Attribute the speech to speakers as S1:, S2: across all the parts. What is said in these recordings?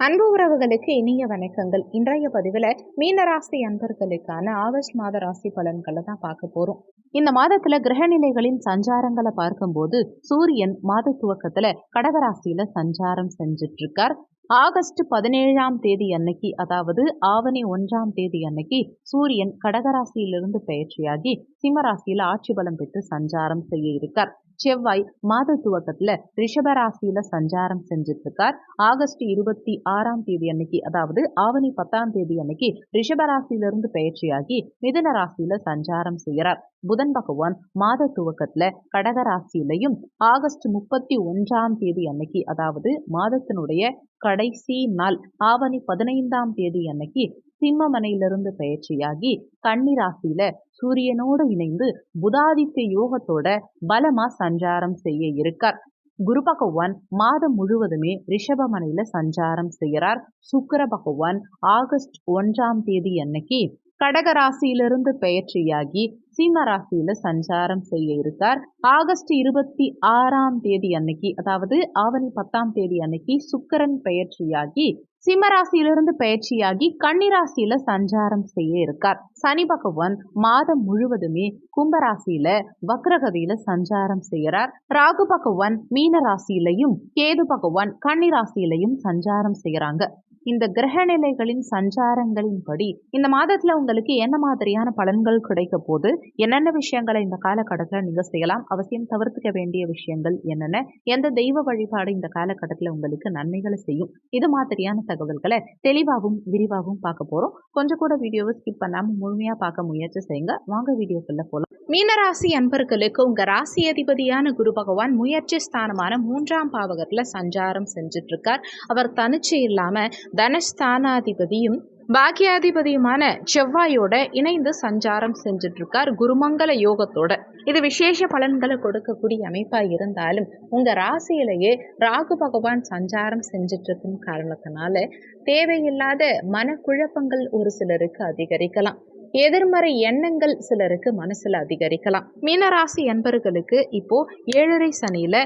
S1: அன்பு உறவுகளுக்கு இனிய வணக்கங்கள். இன்றைய பதிவில் மீனராசி அன்பர்களுக்கான ஆகஸ்ட் மாத ராசி பலன்களை தான் பார்க்க போகிறோம் இந்த மாதத்துல கிரகநிலைகளின் சஞ்சாரங்களை பார்க்கும்போது சூரியன் மாத துவக்கத்துல கடகராசியில சஞ்சாரம் செஞ்சுட்டு இருக்கார் ஆகஸ்ட் பதினேழாம் தேதி அன்னைக்கு அதாவது ஆவணி ஒன்றாம் தேதி அன்னைக்கு சூரியன் கடகராசியிலிருந்து பயிற்சியாகி சிம்மராசியில ஆட்சி பலம் பெற்று சஞ்சாரம் செய்ய இருக்கார். செவ்வாய் மாத துவக்கத்துல ரிஷபராசியில சஞ்சாரம் செஞ்சுட்டு இருக்கார் ஆகஸ்ட் இருபத்தி ஆறாம் தேதி அன்னைக்கு அதாவது ஆவணி பத்தாம் தேதி அன்னைக்கு ரிஷபராசியிலிருந்து பயிற்சியாகி மிதுன ராசியில சஞ்சாரம் செய்கிறார். புதன் பகவான் மாத துவக்கத்துல கடக ராசியிலையும் ஆகஸ்ட் முப்பத்தி ஒன்றாம் தேதி அன்னைக்கு அதாவது மாதத்தினுடைய கடைசி நாள் ஆவணி பதினைந்தாம் தேதி அன்னைக்கு சிம்மமனையிலிருந்து பயிற்சியாகி கன்னிராசியில சூரியனோடு இணைந்து புதாதித்ய யோகத்தோட பலமா சஞ்சாரம் செய்ய இருக்கார். குரு பகவான் மாதம் முழுவதுமே ரிஷபமனையில சஞ்சாரம் செய்கிறார். சுக்கர பகவான் ஆகஸ்ட் ஒன்றாம் தேதி அன்னைக்கு கடகராசியிலிருந்து பெயர்ச்சியாகி சிம்ம ராசியில சஞ்சாரம் செய்ய இருக்கார். ஆகஸ்ட் இருபத்தி ஆறாம் தேதி அன்னைக்கு அதாவது ஆவணி பத்தாம் தேதி அன்னைக்கு சுக்கரன் பெயர்ச்சியாகி சிம்மராசியிலிருந்து பயிற்சியாகி கன்னிராசியில சஞ்சாரம் செய்ய இருக்கார். சனி பகவான் மாதம் முழுவதுமே கும்பராசியில வக்ரகதியில சஞ்சாரம் செய்யறார். ராகு பகவான் மீன ராசியிலையும் கேது பகவான் கன்னிராசியிலையும் சஞ்சாரம் செய்யறாங்க. இந்த கிரக நிலைகளின் சஞ்சாரங்களின்படி இந்த மாதத்துல உங்களுக்கு என்ன மாதிரியான பலன்கள் கிடைக்க போது என்னென்ன விஷயங்களை இந்த காலகட்டத்தில் நீங்க செய்யலாம்? அவசியம் தவிர்த்துக்க வேண்டிய விஷயங்கள் என்னென்ன? எந்த தெய்வ வழிபாடு இந்த காலகட்டத்தில் உங்களுக்கு நன்மைகளை செய்யும்? இது மாதிரியான தகவல்களை தெளிவாகவும் விரிவாகவும் பார்க்க போறோம். கொஞ்சம் கூட வீடியோவை ஸ்கிப் பண்ணாம முழுமையா பார்க்க முயற்சி செய்யுங்க. வாங்க வீடியோக்குள்ள போலாம். மீனராசி அன்பர்களுக்கு உங்க ராசி அதிபதியான குரு பகவான் முயற்சி ஸ்தானமான மூன்றாம் பாவகத்துல சஞ்சாரம் செஞ்சுட்டு இருக்கார் அவர் தனிச்சு இல்லாம தனஸ்தானாதிபதியும் பாக்கியாதிபதியுமான செவ்வாயோட இணைந்து சஞ்சாரம் செஞ்சுட்டு இருக்கார் குருமங்கல யோகத்தோட. இது விசேஷ பலன்களை கொடுக்கக்கூடிய அமைப்பா இருந்தாலும் உங்க ராசியிலேயே ராகு பகவான் சஞ்சாரம் செஞ்சுட்டு இருக்கும் காரணத்தினால தேவையில்லாத மனக்குழப்பங்கள் ஒரு சிலருக்கு அதிகரிக்கலாம். எதிர்மறை எண்ணங்கள் சிலருக்கு மனசுல அதிகரிக்கலாம். மீனராசி என்பர்களுக்கு இப்போ ஏழரை சனியில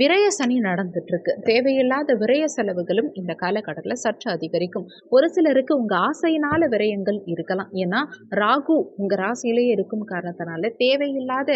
S1: விரய சனி நடந்துட்டு இருக்கு தேவையில்லாத விரய செலவுகளும் இந்த காலகட்டத்தில் சற்று அதிகரிக்கும். ஒரு சிலருக்கு உங்க ஆசையினால விரயங்கள் இருக்கலாம். ஏன்னா ராகு உங்க ராசியிலேயே இருக்கும் காரணத்தினால தேவையில்லாத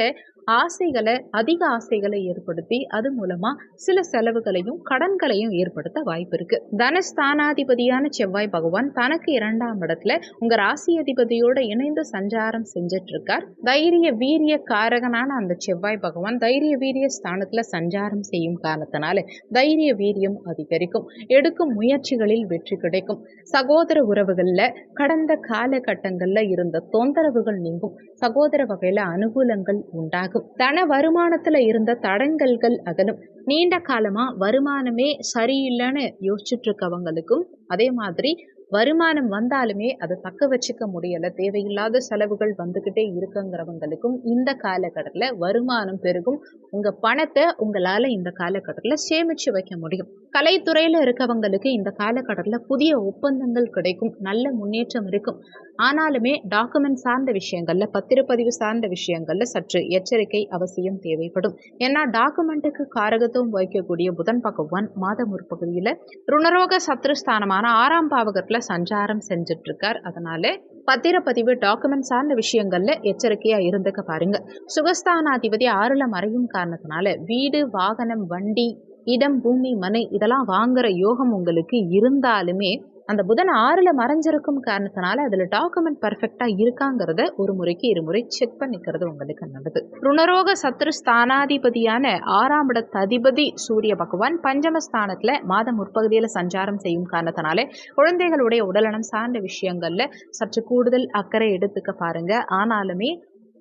S1: ஆசைகளை அதிக ஆசைகளை ஏற்படுத்தி அது மூலமா சில செலவுகளையும் கடன்களையும் ஏற்படுத்த வாய்ப்பு இருக்கு. தனஸ்தானாதிபதியான செவ்வாய் பகவான் தனக்கு இரண்டாம் இடத்துல உங்க ராசி அதிபதியோட இணைந்து சஞ்சாரம் செஞ்சிட்டு இருக்கார் தைரிய வீரிய காரகனான அந்த செவ்வாய் பகவான் தைரிய வீரிய ஸ்தானத்துல சஞ்சாரம் செய்யும் காரணத்தினால தைரிய வீரியம் அதிகரிக்கும். எடுக்கும் முயற்சிகளில் வெற்றி கிடைக்கும். சகோதர உறவுகள்ல கடந்த காலகட்டங்கள்ல இருந்த தொந்தரவுகள் நீங்கும். சகோதர வகையில அனுகூலங்கள் உண்டாகும். தன வருமானத்துல இருந்த தடங்கல்கள் அகலும். நீண்ட காலமா வருமானமே சரியில்லைன்னு யோசிச்சுட்டு இருக்கவங்களுக்கும் அதே மாதிரி வருமானம் வந்தாலுமே அதை தக்க வச்சுக்க முடியல. தேவையில்லாத செலவுகள் வந்துக்கிட்டே இருக்குங்கிறவங்களுக்கும் இந்த காலகட்டத்தில் வருமானம் பெருகும். உங்கள் பணத்தை உங்களால் இந்த காலகட்டத்தில் சேமித்து வைக்க முடியும். கலைத்துறையில் இருக்கவங்களுக்கு இந்த காலகட்டத்தில் புதிய ஒப்பந்தங்கள் கிடைக்கும். நல்ல முன்னேற்றம் இருக்கும். ஆனாலுமே டாக்குமெண்ட் சார்ந்த விஷயங்கள்ல பத்திரப்பதிவு சார்ந்த விஷயங்கள்ல சற்று எச்சரிக்கை அவசியம் தேவைப்படும். ஏன்னா டாக்குமெண்ட்டுக்கு காரகத்துவம் வகிக்கக்கூடிய புதன் பகவான் மாத முற்பகுதியில் ருணரோக சத்ருஸ்தானமான ஆறாம் பாவகத்தில் சஞ்சாரம் செஞ்சுட்டு இருக்கார் அதனால பத்திரப்பதிவு டாக்குமெண்ட் சார்ந்த விஷயங்கள்ல எச்சரிக்கையா இருந்துக்க பாருங்க. சுகஸ்தானாதிபதி ஆறுல மறையும் காரணத்தினால வீடு வாகனம் வண்டி இடம் பூமி மனை இதெல்லாம் வாங்குற யோகம் உங்களுக்கு இருந்தாலுமே அந்த புதன் ஆறுல மறைஞ்சிருக்கும் காரணத்தினால அதுல டாக்குமெண்ட் பர்ஃபெக்டா இருக்காங்கிறத ஒரு முறைக்கு இருமுறை செக் பண்ணிக்கிறது உங்களுக்கு நல்லது. ருணரோக சத்ரு ஸ்தானாதிபதியான ஆறாம் இடத்து அதிபதி சூரிய பகவான் பஞ்சமஸ்தானத்தில் மாதம் முற்பகுதியில சஞ்சாரம் செய்யும் காரணத்தினால குழந்தைகளுடைய உடல்நலம் சார்ந்த விஷயங்கள்ல சற்று கூடுதல் அக்கறை எடுத்துக்க பாருங்க. ஆனாலுமே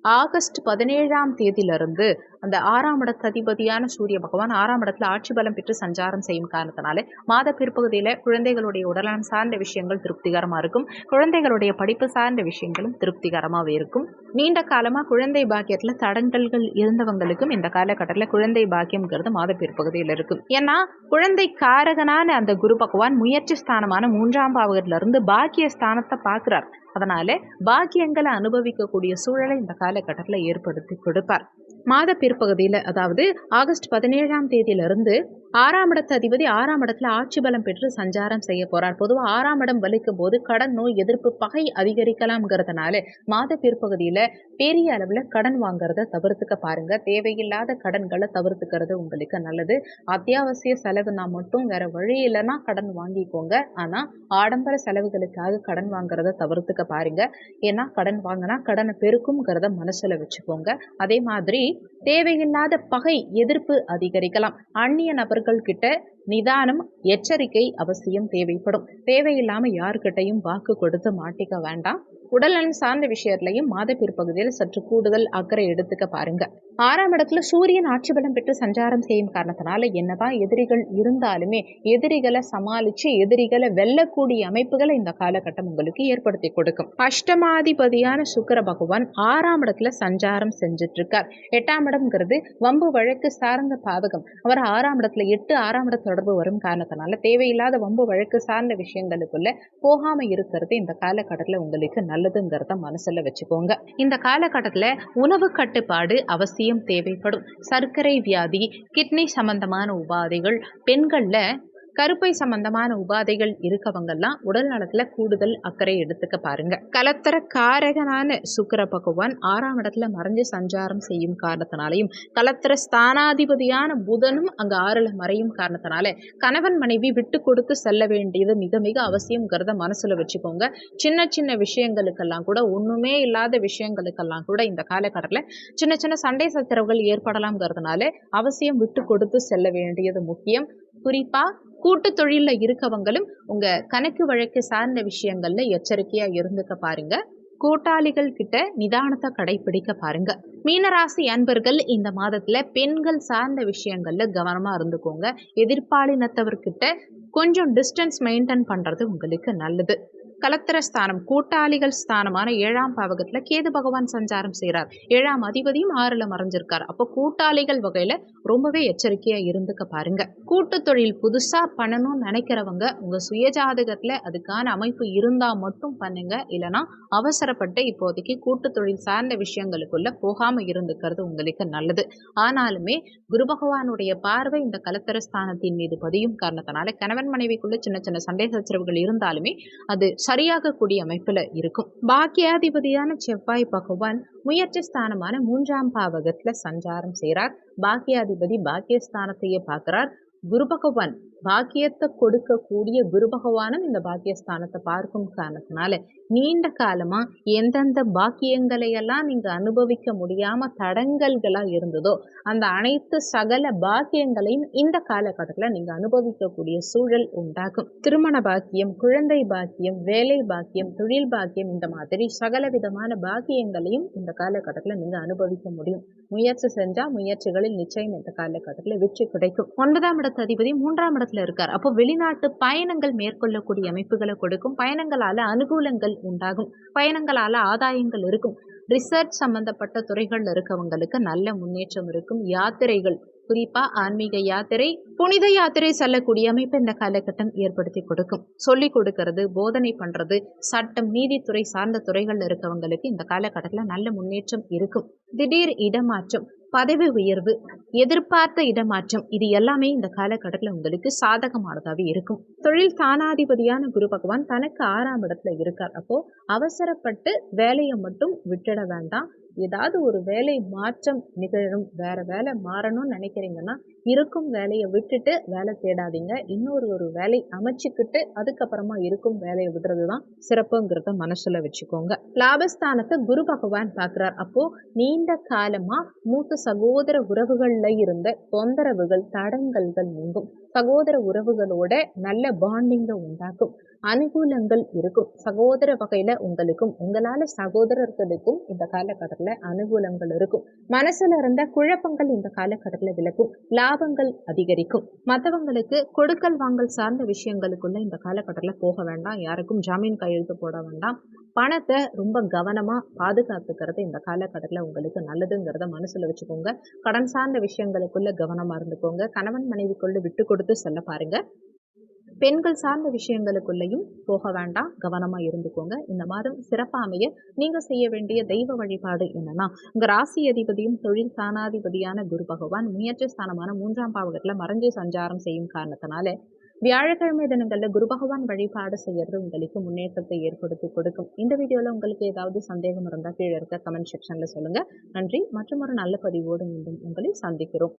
S1: ஆகஸ்ட் பதினேழாம் தேதியிலிருந்து அந்த ஆறாம் இடத்து அதிபதியான சூரிய பகவான் ஆறாம் இடத்துல ஆட்சி பலம் பெற்று சஞ்சாரம் செய்யும் காரணத்தினால மாத பிற்பகுதியில் குழந்தைகளுடைய உடல்நலம் சார்ந்த விஷயங்கள் திருப்திகரமாக இருக்கும். குழந்தைகளுடைய படிப்பு சார்ந்த விஷயங்களும் திருப்திகரமாகவே இருக்கும். நீண்ட காலமாக குழந்தை பாக்கியத்தில் தடங்கல்கள் இருந்தவங்களுக்கும் இந்த காலகட்டத்தில் குழந்தை பாக்கியம்ங்கிறது மாத பிற்பகுதியில் இருக்கும். ஏன்னா குழந்தை காரகனான அந்த குரு பகவான் முயற்சி ஸ்தானமான மூன்றாம் பாவகத்திலிருந்து பாக்கிய ஸ்தானத்தை பார்க்குறார் அதனால பாக்கியங்களை அனுபவிக்கக்கூடிய சூழலை இந்த காலகட்டத்தில் ஏற்படுத்தி கொடுப்பார். மாத பிற்பகுதியில் அதாவது ஆகஸ்ட் பதினேழாம் தேதியிலிருந்து ஆறாம் இடத்து அதிபதி ஆறாம் இடத்துல ஆட்சி பலம் பெற்று சஞ்சாரம் செய்ய போறார். பொதுவாக ஆறாம் இடம் வலிக்கும் போது கடன் நோய் எதிர்ப்பு பகை அதிகரிக்கலாம்ங்கிறதுனால மாத பிற்பகுதியில பெரிய அளவில் கடன் வாங்குறத தவிர்த்துக்க பாருங்க. தேவையில்லாத கடன்களை தவிர்த்துக்கிறது உங்களுக்கு நல்லது. அத்தியாவசிய செலவுனா மட்டும் வேற வழி இல்லைன்னா கடன் வாங்கிக்கோங்க. ஆனா ஆடம்பர செலவுகளுக்காக கடன் வாங்குறத தவிர்த்துக்க பாருங்க. ஏன்னா கடன் வாங்கினா கடனை பெருக்கும்ங்கிறத மனசுல வச்சுக்கோங்க. அதே மாதிரி தேவையில்லாத பகை எதிர்ப்பு அதிகரிக்கலாம். அந்நிய நபர்கள் கிட்ட நிதானம் எச்சரிக்கை அவசியம் தேவைப்படும். தேவையில்லாம யாருக்கிட்டையும் வாக்கு கொடுத்து மாட்டிக்க வேண்டாம். உடல்நலன் சார்ந்த விஷயத்திலையும் மாத பிற்பகுதியில் சற்று கூடுதல் அக்கறை எடுத்துக்க பாருங்க. ஆறாம் இடத்துல சூரியன் ஆட்சி பலம் பெற்று சஞ்சாரம் செய்யும் காரணத்தினால என்னதான் எதிரிகள் இருந்தாலுமே எதிரிகளை சமாளிச்சு எதிரிகளை வெல்லக்கூடிய அமைப்புகளை இந்த காலகட்டம் உங்களுக்கு ஏற்படுத்தி கொடுக்கும். அஷ்டமாதிபதியான சுக்கர பகவான் ஆறாம் இடத்துல சஞ்சாரம் செஞ்சுட்டு இருக்கார் எட்டாம் இடம்ங்கிறது வம்பு வழக்கு சார்ந்த பாதகம். அவர் ஆறாம் இடத்துல எட்டு ஆறாம் இட தொடர்பு வரும் காரணத்தினால தேவையில்லாத வம்பு வழக்கு சார்ந்த விஷயங்களுக்குள்ள போகாம இருக்கிறது இந்த காலகட்டத்தில் உங்களுக்கு நல்லதுங்கிறத மனசுல வச்சுக்கோங்க. இந்த காலகட்டத்தில் உணவு கட்டுப்பாடு அவசியம் தேவைப்படும். சர்க்கரை வியாதி கிட்னி சம்பந்தமான உபாதைகள் பெண்கள்ல கருப்பை சம்பந்தமான உபாதைகள் இருக்கவங்கெல்லாம் உடல் நலத்துல கூடுதல் அக்கறை எடுத்துக்க பாருங்க. கலத்தர காரகனான சுக்கர பகவான் ஆறாம் இடத்துல மறைஞ்சு சஞ்சாரம் செய்யும் காரணத்தினாலையும் கலத்தர ஸ்தானாதிபதியான புதனும் அங்க ஆறுல மறையும் காரணத்தினால கணவன் மனைவி விட்டு கொடுத்து செல்ல வேண்டியது மிக மிக அவசியங்கிறத மனசுல வச்சுக்கோங்க. சின்ன சின்ன விஷயங்களுக்கெல்லாம் கூட ஒண்ணுமே இல்லாத விஷயங்களுக்கெல்லாம் கூட இந்த காலகட்டத்தில் சின்ன சின்ன சண்டை சச்சரவுகள் ஏற்படலாம்ங்கிறதுனால அவசியம் விட்டு கொடுத்து செல்ல வேண்டியது முக்கியம். குறிப்பா கூட்டு தொழிலில் இருக்கவங்களும் உங்கள் கணக்கு வழக்கு சார்ந்த விஷயங்களில் எச்சரிக்கையாக இருந்துக்க பாருங்க. கூட்டாளிகள் கிட்ட நிதானத்தை கடைபிடிக்க பாருங்க. மீனராசி அன்பர்கள் இந்த மாதத்துல பெண்கள் சார்ந்த விஷயங்கள்ல கவனமா இருந்துக்கோங்க. எதிர்பாலினத்தவர்கிட்ட கொஞ்சம் டிஸ்டன்ஸ் மெயின்டைன் பண்றது உங்களுக்கு நல்லது. கலத்திர ஸ்தானம் கூட்டாளிகள் ஸ்தானமான ஏழாம் பாவகத்துல கேது பகவான் சஞ்சாரம் செய்கிறார் ஏழாம் அதிபதியும் ஆறுல மறைஞ்சிருக்கார். அப்போ கூட்டாளிகள் வகையில ரொம்பவே எச்சரிக்கையா இருந்துக்க பாருங்க. கூட்டு தொழில் புதுசா பண்ணணும்னு நினைக்கிறவங்க உங்க சுயஜாதகத்துல அதுக்கான அமைப்பு இருந்தா மட்டும் பண்ணுங்க. இல்லைன்னா அவசரப்பட்டு இப்போதைக்கு கூட்டு தொழில் சார்ந்த விஷயங்களுக்குள்ள போகாம இருந்துக்கிறது உங்களுக்கு நல்லது. ஆனாலுமே குரு பகவானுடைய பார்வை இந்த கலத்தர ஸ்தானத்தின் மீது பதியும் காரணத்தினால கணவன் மனைவிக்குள்ள சின்ன சின்ன சண்டை சச்சரவுகள் இருந்தாலுமே அது சரியாகக்கூடிய அமைப்பில் இருக்கும். பாக்கியாதிபதியான செவ்வாய் பகவான் முயற்சி ஸ்தானமான மூன்றாம் பாவகத்தில் சஞ்சாரம் செய்கிறார் பாக்கியாதிபதி பாக்கியஸ்தானத்தையே பார்க்கிறார். குரு பகவான் பாக்கியத்தை கொடுக்கக்கூடிய குரு பகவானும் இந்த பாக்கியஸ்தானத்தை பார்க்கும் காரணத்தினால நீண்ட காலமா எந்தெந்த பாக்கியங்களை எல்லாம் நீங்க அனுபவிக்க முடியாம தடங்கல்களா இருந்ததோ அந்த அனைத்து சகல பாக்கியங்களையும் இந்த காலகட்டத்துல நீங்க அனுபவிக்கக்கூடிய சூழல் உண்டாகும். திருமண பாக்கியம் குழந்தை பாக்கியம் வேலை பாக்கியம் தொழில் பாக்கியம் இந்த மாதிரி சகல விதமான பாக்கியங்களையும் இந்த காலகட்டத்துல நீங்க அனுபவிக்க முடியும். முயற்சி செஞ்சா முயற்சிகளில் நிச்சயம் இந்த காலகட்டத்துல வெற்றி கிடைக்கும். ஒன்பதாம் இடத்த அதிபதி மூன்றாம் வெளிநாட்டில் இருக்கார். அப்போ வெளிநாட்டு பயணங்கள் மேற்கொள்ளக்கூடிய அமைப்புகளை கொடுக்கும். பயணங்களால அனுகூலங்கள் உண்டாகும். பயணங்களால ஆதாயங்கள் இருக்கும். ரிசர்ச் சம்பந்தப்பட்ட துறைகள்ல இருக்கவங்களுக்கு நல்ல முன்னேற்றம் இருக்கும். யாத்திரைகள் குறிப்பா ஆன்மீக யாத்திரை புனித யாத்திரை செல்லக்கூடிய அமைப்பு இந்த காலகட்டம் ஏற்படுத்தி கொடுக்கும். சொல்லி கொடுக்கறது போதனை பண்றது சட்டம் நீதித்துறை சார்ந்த துறைகள்ல இருக்கவங்களுக்கு இந்த காலகட்டத்தில் நல்ல முன்னேற்றம் இருக்கும். திடீர் இடமாற்றம் பதவி உயர்வு எதிர்பார்த்த இடமாற்றம் இது எல்லாமே இந்த காலகட்டத்தில் உங்களுக்கு சாதகமானதாகவே இருக்கும். தொழில் தானாதிபதியான குரு பகவான் தனக்கு ஆறாம் இடத்துல இருக்கார். அப்போ அவசரப்பட்டு வேலையை மட்டும் விட்டுட வேண்டாம். ஏதாவது ஒரு வேலை மாற்றம் நிகழும் வேற வேலை மாறணும்னு நினைக்கிறீங்கன்னா இருக்கும் வேலையை விட்டுட்டு வேலை தேடாதீங்க. இன்னொரு ஒரு வேலை அமைச்சுக்கிட்டு அதுக்கப்புறமா இருக்கும் வேலையை விடுறது தான் சிறப்புங்கிறத மனசுல வச்சுக்கோங்க. லாபஸ்தானத்தை குரு பகவான் பார்க்குறார். அப்போ நீண்ட காலமா மூத்த சகோதர உறவுகள்ல இருந்த தொந்தரவுகள் தடங்கல்கள் நீங்கும். சகோதர உறவுகளோட நல்ல பாண்டிங்கை உண்டாக்கும். அனுகூலங்கள் இருக்கும். சகோதர வகையில உங்களுக்கும் உங்களால சகோதரர்களுக்கும் இந்த காலகட்டத்துல அனுகூலங்கள் இருக்கும். மனசுல இருந்த குழப்பங்கள் இந்த காலகட்டத்துல விளக்கும் லாபங்கள் அதிகரிக்கும். மற்றவங்களுக்கு கொடுக்கல் வாங்கல் சார்ந்த விஷயங்களுக்குள்ள இந்த காலகட்டத்துல போக வேண்டாம். யாருக்கும் ஜாமீன் கையெழுத்து போட வேண்டாம். பணத்தை ரொம்ப கவனமா பாதுகாத்துக்கிறது இந்த காலகட்டத்தில் உங்களுக்கு நல்லதுங்கிறத மனசுல வச்சுக்கோங்க. கடன் சார்ந்த விஷயங்களுக்குள்ள கவனமா இருந்துக்கோங்க. கணவன் மனைவிக்குள்ள விட்டு கொடுத்து செல்ல பாருங்க. பெண்கள் சார்ந்த விஷயங்களுக்குள்ளேயும் போக வேண்டாம். கவனமாக இருந்துக்கோங்க. இந்த மாதம் சிறப்பாக அமைய நீங்கள் செய்ய வேண்டிய தெய்வ வழிபாடு என்னன்னா உங்கள் ராசி அதிபதியும் தொழில் ஸ்தானாதிபதியான குரு பகவான் முயற்சி ஸ்தானமான மூன்றாம் பாவகத்தில் மறைஞ்சு சஞ்சாரம் செய்யும் காரணத்தினால வியாழக்கிழமை தினங்களில் குரு பகவான் வழிபாடு செய்யறது உங்களுக்கு முன்னேற்றத்தை ஏற்படுத்தி கொடுக்கும். இந்த வீடியோவில் உங்களுக்கு ஏதாவது சந்தேகம் இருந்தால் கீழே இருக்க கமெண்ட் செக்ஷனில் சொல்லுங்கள் நன்றி. மற்றும் ஒரு நல்ல பதிவோடு மீண்டும் உங்களை சந்திக்கிறோம்.